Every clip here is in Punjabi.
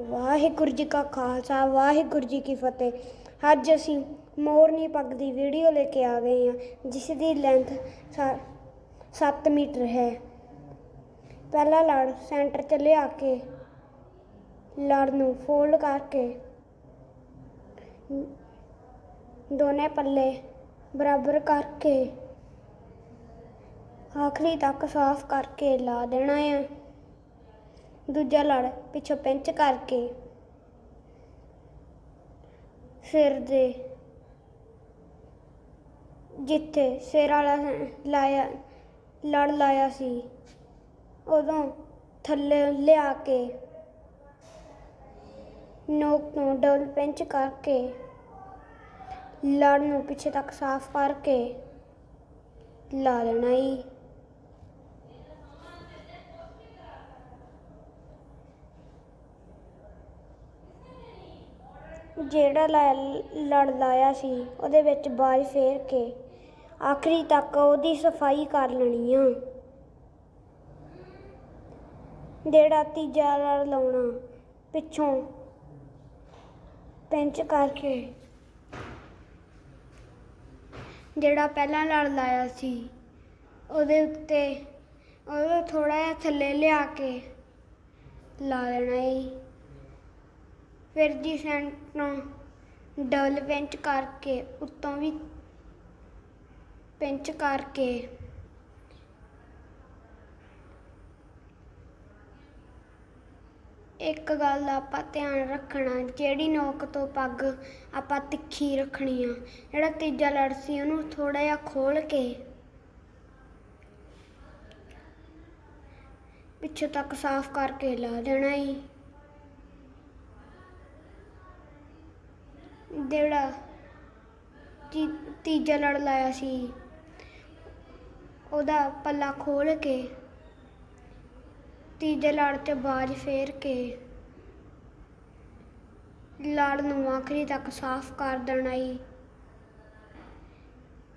ਵਾਹਿਗੁਰੂ ਜੀ ਕਾ ਖਾਲਸਾ, ਵਾਹਿਗੁਰੂ ਜੀ ਕੀ ਫਤਿਹ। ਅੱਜ ਅਸੀਂ ਮੋਰਨੀ ਪੱਗ ਦੀ ਵੀਡੀਓ ਲੈ ਕੇ ਆ ਗਏ ਹਾਂ, ਜਿਸ ਦੀ ਲੈਂਥ 7 ਮੀਟਰ ਹੈ। ਪਹਿਲਾ ਲੜ ਸੈਂਟਰ 'ਚ ਲਿਆ ਕੇ, ਲੜ ਨੂੰ ਫੋਲਡ ਕਰਕੇ, ਦੋਨੇ ਪੱਲੇ ਬਰਾਬਰ ਕਰਕੇ, ਆਖਰੀ ਤੱਕ ਸਾਫ਼ ਕਰਕੇ ਲਾ ਦੇਣਾ ਹੈ ਦੂਜਾ ਲੜ ਪਿੱਛੋਂ ਪਿੰਚ ਕਰਕੇ ਸਿਰ ਦੇ ਜਿੱਥੇ ਸਿਰ ਵਾਲਾ ਲਾਇਆ, ਲੜ ਲਾਇਆ ਸੀ, ਉਦੋਂ ਥੱਲੇ ਲਿਆ ਕੇ ਨੋਕ ਤੋਂ ਡਬਲ ਪਿੰਚ ਕਰਕੇ ਲੜ ਨੂੰ ਪਿੱਛੇ ਤੱਕ ਸਾਫ਼ ਕਰਕੇ ਲਾ ਲੈਣਾ ਹੀ ਜਿਹੜਾ ਲੈ- ਲੜ ਲਾਇਆ ਸੀ, ਉਹਦੇ ਵਿੱਚ ਬਾਜ ਫੇਰ ਕੇ ਆਖਰੀ ਤੱਕ ਉਹਦੀ ਸਫ਼ਾਈ ਕਰ ਲੈਣੀ ਆ। ਜਿਹੜਾ ਤੀਜਾ ਲੜ ਲਾਉਣਾ ਪਿੱਛੋਂ ਪਿੰਚ ਕਰਕੇ। ਜਿਹੜਾ ਪਹਿਲਾਂ ਲੜ ਲਾਇਆ ਸੀ, ਉਹਦੇ ਉੱਤੇ ਉਹਨੂੰ ਥੋੜਾ ਜਿਹਾ ਥੱਲੇ ਲਿਆ ਕੇ ਲਾ ਲੈਣਾ ਈ। ਫਿਰ ਜੀ ਸੈਂਟ ਨੂੰ ਡਬਲ ਪਿੰਚ ਕਰਕੇ, ਉੱਤੋਂ ਵੀ ਪਿੰਚ ਕਰਕੇ ਇੱਕ ਗੱਲ ਦਾ ਆਪਾਂ ਧਿਆਨ ਰੱਖਣਾ, ਜਿਹੜੀ ਨੋਕ ਤੋਂ ਪੱਗ ਆਪਾਂ ਤਿੱਖੀ ਰੱਖਣੀ ਆ, ਜਿਹੜਾ ਤੀਜਾ ਲੜ ਸੀ ਉਹਨੂੰ ਥੋੜਾ ਜਿਹਾ ਖੋਲ ਕੇ ਪਿੱਛੇ ਤੱਕ ਸਾਫ਼ ਕਰਕੇ ਲਾ ਦੇਣਾ ਹੀ ਜਿਹੜਾ ਤੀ- ਤੀਜਾ ਲੜ ਲਾਇਆ ਸੀ, ਉਹਦਾ ਪੱਲਾ ਖੋਲ ਕੇ ਤੀਜੇ ਲੜ ਤੇ ਬਾਜ ਫੇਰ ਕੇ ਲੜ ਨੂੰ ਆਖਰੀ ਤੱਕ ਸਾਫ਼ ਕਰ ਦੇਣਾ ਈ।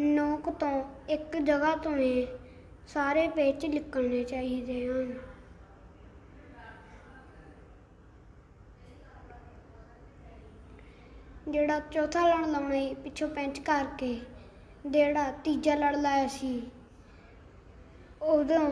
ਨੋਕ ਤੋਂ ਇੱਕ ਜਗ੍ਹਾ ਤੋਂ ਹੀ ਸਾਰੇ ਪੇਚ ਨਿਕਲਣੇ ਚਾਹੀਦੇ ਹਨ। ਜਿਹੜਾ ਚੌਥਾ ਲੜ ਲਾਉਣਾ ਸੀ ਪਿੱਛੋਂ ਪੈਂਚ ਕਰਕੇ, ਜਿਹੜਾ ਤੀਜਾ ਲੜ ਲਾਇਆ ਸੀ। ਉਦੋਂ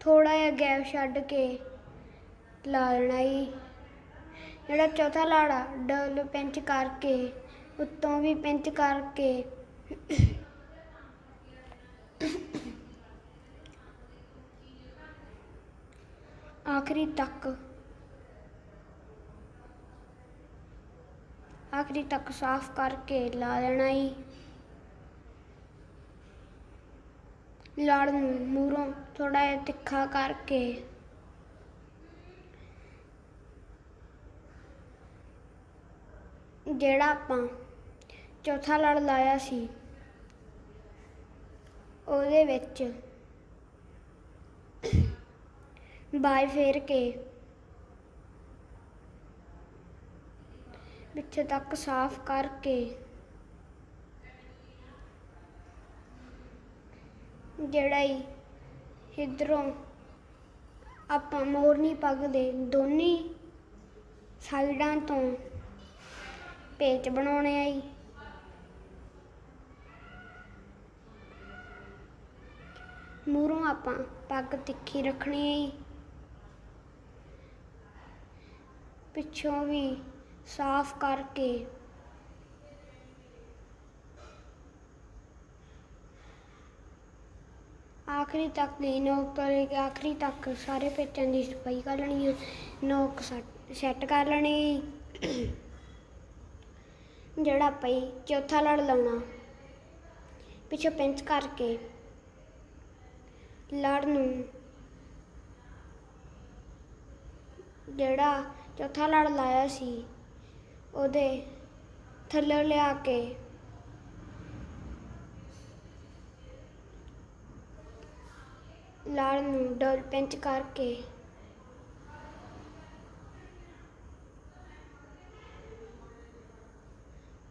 ਥੋੜਾ ਜਿਹਾ ਗੈਪ ਛੱਡ ਕੇ ਲਾ ਲੈਣਾ ਈ ਜਿਹੜਾ ਚੌਥਾ ਲਾੜਾ ਡਬਲ ਪੈਂਚ ਕਰਕੇ, ਉੱਤੋਂ ਵੀ ਪੈਂਚ ਕਰਕੇ ਆਖਰੀ ਤੱਕ ਆਖਰੀ ਤੱਕ ਸਾਫ਼ ਕਰਕੇ ਲਾ ਲੈਣਾ ਈ। ਲੜ ਨੂੰ ਮੂਰੋਂ ਥੋੜਾ ਜਿਹਾ ਤਿੱਖਾ ਕਰਕੇ। ਜਿਹੜਾ ਆਪਾਂ ਚੌਥਾ ਲੜ ਲਾਇਆ ਸੀ, ਉਹਦੇ ਵਿੱਚ ਬਾਈ ਫੇਰ ਕੇ ਪਿੱਛੇ ਤੱਕ ਸਾਫ਼ ਕਰਕੇ। ਜਿਹੜਾ ਹੀ ਇਧਰੋਂ ਆਪਾਂ ਮੋਰਨੀ ਪੱਗ ਦੇ ਦੋਨੇ ਸਾਈਡਾਂ ਤੋਂ ਪੇਚ ਬਣਾਉਣੇ ਆ ਜੀ। ਮੂਹਰੋਂ ਆਪਾਂ ਪੱਗ ਤਿੱਖੀ ਰੱਖਣੀ ਹੈ ਪਿੱਛੋਂ ਵੀ ਸਾਫ਼ ਕਰਕੇ। ਆਖਰੀ ਤੱਕ ਦੀ ਨੋਕ ਤੋਂ ਕੇ ਆਖਰੀ ਤੱਕ ਸਾਰੇ ਪੇਚਾਂ ਦੀ ਸਫ਼ਾਈ ਕਰ ਲੈਣੀ ਹੈ। ਨੋਕ ਸੈੱਟ ਕਰ ਲੈਣੀ। ਜਿਹੜਾ ਪਈ ਚੌਥਾ ਲੜ ਲਾਉਣਾ, ਪਿੱਛੋਂ ਪਿੰਚ ਕਰਕੇ ਲੜ ਨੂੰ ਜਿਹੜਾ ਚੌਥਾ ਲੜ ਲਾਇਆ ਸੀ ਉਹਦੇ ਥੱਲੇ ਲਿਆ ਕੇ। ਲੜ ਨੂੰ ਡਬਲ ਪਿੰਚ ਕਰਕੇ।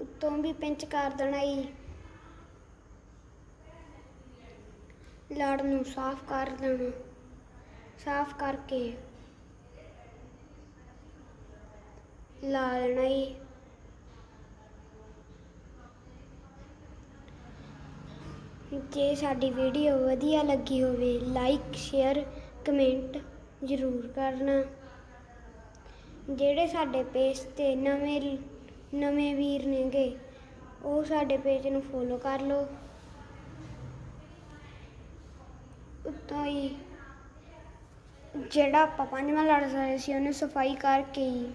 ਉੱਤੋਂ ਵੀ ਪਿੰਚ ਕਰ ਦੇਣਾ ਈ। ਲਾੜ ਨੂੰ ਸਾਫ਼ ਕਰ ਦੇਣਾ। ਸਾਫ਼ ਕਰਕੇ ਲਾ ਲੈਣਾ ਜੀ ਜੇ ਸਾਡੀ ਵੀਡੀਓ ਵਧੀਆ ਲੱਗੀ ਹੋਵੇ ਲਾਈਕ ਸ਼ੇਅਰ ਕਮੈਂਟ ਜ਼ਰੂਰ ਕਰਨਾ। ਜਿਹੜੇ ਸਾਡੇ ਪੇਜ ਤੇ ਨਵੇਂ ਨਵੇਂ ਵੀਰ ਨੇਗੇ, ਉਹ ਸਾਡੇ ਪੇਜ ਨੂੰ ਫੋਲੋ ਕਰ ਲਓ। ਉੱਤੋਂ ਹੀ ਜਿਹੜਾ ਆਪਾਂ ਪੰਜਵਾਂ ਲੜ ਰਹੇ ਸੀ, ਉਹਨੂੰ ਸਫ਼ਾਈ ਕਰਕੇ ਹੀ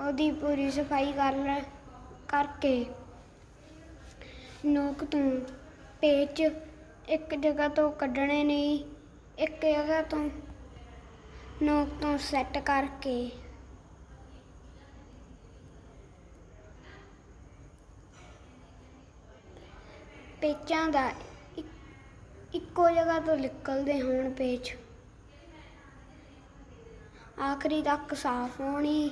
ਉਹਦੀ ਪੂਰੀ ਸਫ਼ਾਈ ਕਰ ਲੈ, ਕਰਕੇ। ਨੋਕ ਤੋਂ, ਪੇਚ। ਇੱਕ ਜਗ੍ਹਾ ਤੋਂ ਕੱਢਣੇ ਨਹੀਂ, ਇੱਕ ਜਗ੍ਹਾ ਤੋਂ ਨੋਕ ਤੋਂ ਸੈੱਟ ਕਰਕੇ। ਪੇਚਾਂ ਦਾ ਇੱਕੋ ਜਗ੍ਹਾ ਤੋਂ ਨਿਕਲਦੇ ਹੋਣ ਪੇਚ। ਆਖਰੀ ਤੱਕ ਸਾਫ਼ ਹੋਣੀ।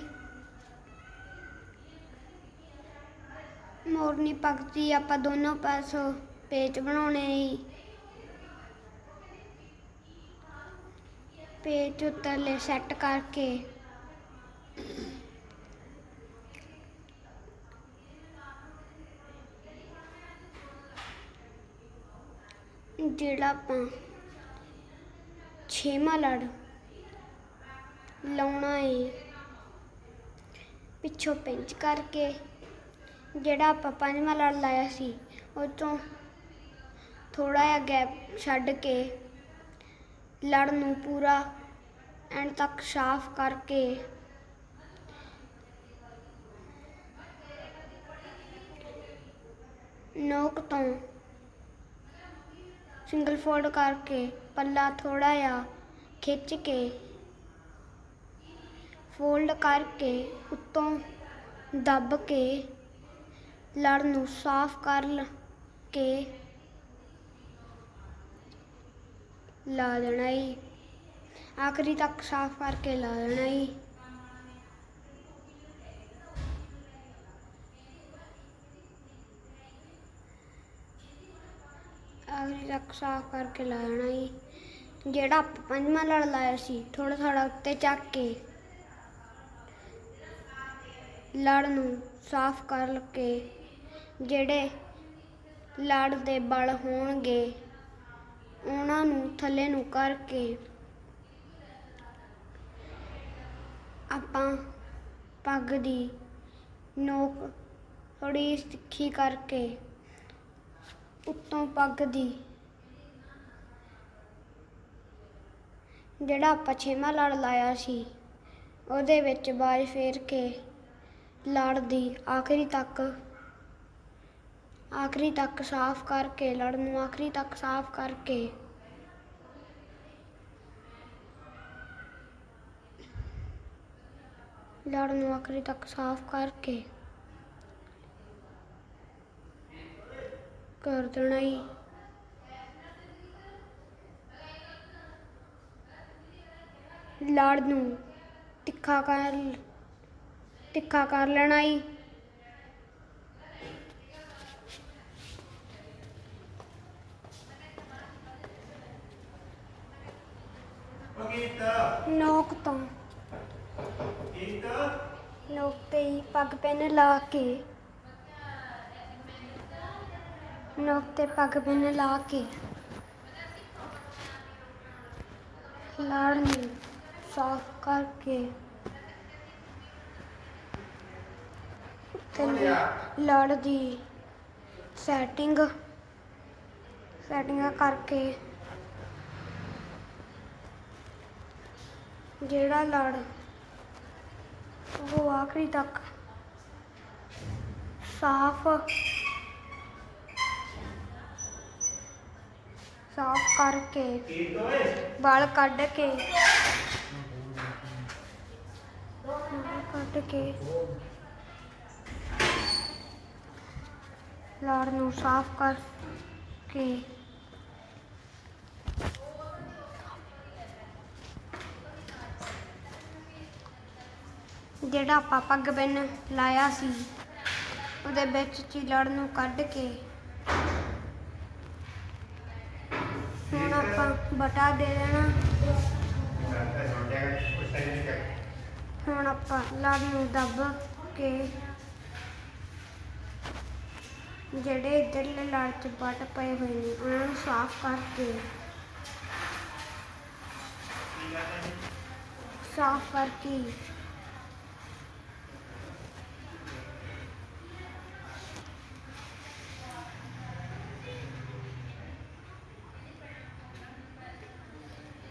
ਮੋਰਨੀ ਭਗਤੀ ਆਪਾਂ ਦੋਨੋਂ ਪਾਸੋਂ ਪੇਚ ਬਣਾਉਣੇ ਈ ਪੇਚ ਉੱਤਰਲੇ ਸੈੱਟ ਕਰਕੇ। ਜਿਹੜਾ ਆਪਾਂ ਛੇਵਾਂ ਲੜ ਲਾਉਣਾ ਏ, ਪਿੱਛੋਂ ਪਿੰਚ ਕਰਕੇ। ਜਿਹੜਾ ਆਪਾਂ ਪੰਜਵਾਂ ਲੜ ਲਾਇਆ ਸੀ, ਉਹ ਤੋਂ ਥੋੜਾ ਜਿਹਾ ਗੈਪ ਛੱਡ ਕੇ ਲੜ ਨੂੰ ਪੂਰਾ ਐਂਡ ਤੱਕ ਸਾਫ਼ ਕਰਕੇ ਨੋਕ ਤੋਂ ਸਿੰਗਲ ਫੋਲਡ ਕਰਕੇ ਪੱਲਾ ਥੋੜਾ ਜਿਹਾ ਖਿੱਚ ਕੇ ਫੋਲਡ ਕਰਕੇ ਉੱਤੋਂ ਦੱਬ ਕੇ ਲੜ ਨੂੰ ਸਾਫ਼ ਕਰ ਕੇ ਲਾ ਦੇਣਾ ਈ। ਆਖਰੀ ਤੱਕ ਸਾਫ਼ ਕਰਕੇ ਲਾ ਦੇਣਾ ਈ। ਆਖਰੀ ਤੱਕ ਸਾਫ਼ ਕਰਕੇ ਲਾ ਦੇਣਾ ਈ। ਜਿਹੜਾ ਆਪਾਂ ਪੰਜਵਾਂ ਲੜ ਲਾਇਆ ਸੀ ਥੋੜਾ ਥੋੜਾ ਉੱਤੇ ਚੱਕ ਕੇ ਲੜ ਨੂੰ ਸਾਫ਼ ਕਰ ਕੇ ਜਿਹੜੇ ਲੜ ਦੇ ਬਲ ਹੋਣਗੇ, ਉਹਨਾਂ ਨੂੰ ਥੱਲੇ ਨੂੰ ਕਰਕੇ ਆਪਾਂ ਪੱਗ ਦੀ ਨੋਕ ਥੋੜੀ ਤਿੱਖੀ ਕਰਕੇ ਉੱਤੋਂ ਪੱਗ ਦੀ ਜਿਹੜਾ ਆਪਾਂ ਛੇਵਾਂ ਲੜ ਲਾਇਆ ਸੀ, ਉਹਦੇ ਵਿੱਚ ਬਾਜ ਫੇਰ ਕੇ ਲੜ ਦੀ ਆਖਰੀ ਤੱਕ ਆਖਰੀ ਤੱਕ ਸਾਫ਼ ਕਰਕੇ ਲੜ ਨੂੰ ਆਖਰੀ ਤੱਕ ਸਾਫ਼ ਕਰਕੇ। ਲੜ ਨੂੰ ਆਖਰੀ ਤੱਕ ਸਾਫ਼ ਕਰਕੇ। ਕਰ ਦੇਣਾ ਹੀ ਲੜ ਨੂੰ ਤਿੱਖਾ ਕਰ ਤਿੱਖਾ ਕਰ ਲੈਣਾ ਹੀ ਨੋਕ ਤੋਂ। ਨੋਕ ਤੇ ਹੀ ਪੱਗ ਪੈਨ ਲਾ ਕੇ। ਨੋਕ ਤੇ ਪੱਗ ਪੈਨ ਲਾ ਕੇ। ਲਾੜ ਨੂੰ ਸਾਫ਼ ਕਰਕੇ। ਤੇ ਲੜ ਦੀ ਸੈਟਿੰਗ। ਸੈਟਿੰਗਾਂ ਕਰਕੇ। ਜਿਹੜਾ ਲੜ ਉਹ ਆਖਰੀ ਤੱਕ ਸਾਫ਼ ਸਾਫ਼ ਕਰਕੇ ਵਾਲ ਕੱਢ ਕੇ ਵਾਲ ਕੱਢ ਕੇ ਲੜ ਨੂੰ ਸਾਫ਼ ਕਰਕੇ ਜਿਹੜਾ ਆਪਾਂ ਪੱਗ ਬੰਨ ਲਾਇਆ ਸੀ, ਉਹਦੇ ਵਿੱਚ ਚੀਲੜ ਨੂੰ ਕੱਢ ਕੇ ਹੁਣ ਆਪਾਂ ਬਟਾ ਦੇ ਦੇਣਾ। ਹੁਣ ਆਪਾਂ ਲੜ ਨੂੰ ਦੱਬ ਕੇ ਜਿਹੜੇ ਇੱਧਰਲੇ ਲੜ ਚ ਵੱਟ ਪਏ ਹੋਏ ਨੇ, ਉਹਨਾਂ ਨੂੰ ਸਾਫ਼ ਕਰਕੇ ਸਾਫ਼ ਕਰਕੇ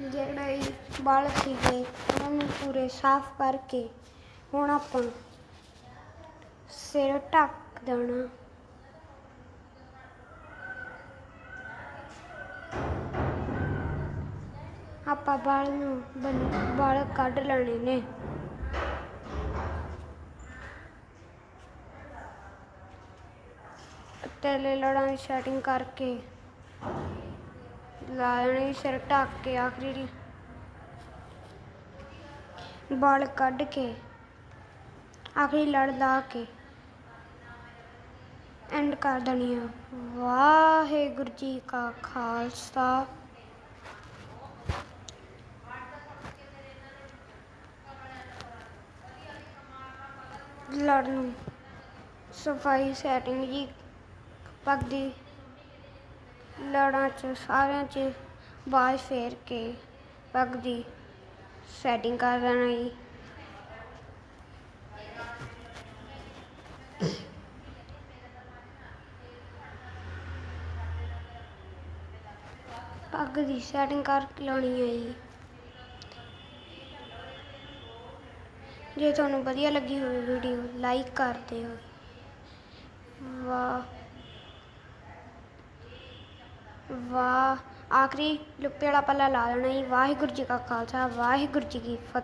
ਜਿਹੜੇ ਵਾਲ ਸੀਗੇ, ਉਹਨਾਂ ਨੂੰ ਪੂਰੇ ਸਾਫ਼ ਕਰਕੇ ਹੁਣ ਆਪਾਂ ਸਿਰ ਢੱਕ ਦੇਣਾ। ਆਪਾਂ ਵਾਲ ਨੂੰ ਬਨ- ਵਾਲ ਕੱਢ ਲੈਣੇ ਨੇ। ਤੇਲੇ ਲੜਾਂ ਦੀ ਸੈਟਿੰਗ ਕਰਕੇ ਲਾ ਸਿਰ ਢੱਕ ਕੇ ਆਖਰੀ ਵਾਲ ਕੱਢ ਕੇ ਆਖਰੀ ਲੜ ਲਾ ਕੇ ਐਂਡ ਕਰ ਦੇਣੀ ਆ। ਵਾਹਿਗੁਰੂ ਜੀ ਕਾ ਖਾਲਸਾ। ਲੜ ਨੂੰ ਸਫ਼ਾਈ ਸੈਟਿੰਗ ਜੀ ਪੱਗ ਦੀ ਲੜਾਂ ਚ, ਸਾਰਿਆਂ ਚ ਬਾਜ ਫੇਰ ਕੇ ਪੱਗ ਦੀ ਸੈਟਿੰਗ ਕਰ ਦੇਣਾ ਜੀ। ਪੱਗ ਦੀ ਸੈਟਿੰਗ ਕਰ ਲਾਉਣੀ ਹੈ ਜੀ। ਜੇ ਤੁਹਾਨੂੰ ਵਧੀਆ ਲੱਗੀ ਹੋਵੇ ਵੀਡੀਓ ਲਾਈਕ ਕਰ ਦਿਓ। ਵਾਹ। ਵਾਹ, ਆਖਰੀ ਲੁੱਪੇ ਵਾਲਾ ਪੱਲਾ ਲਾ ਲੈਣਾ ਜੀ। ਵਾਹਿਗੁਰੂ ਜੀ ਕਾ ਖਾਲਸਾ, ਵਾਹਿਗੁਰੂ ਜੀ ਕੀ ਫਤਿਹ।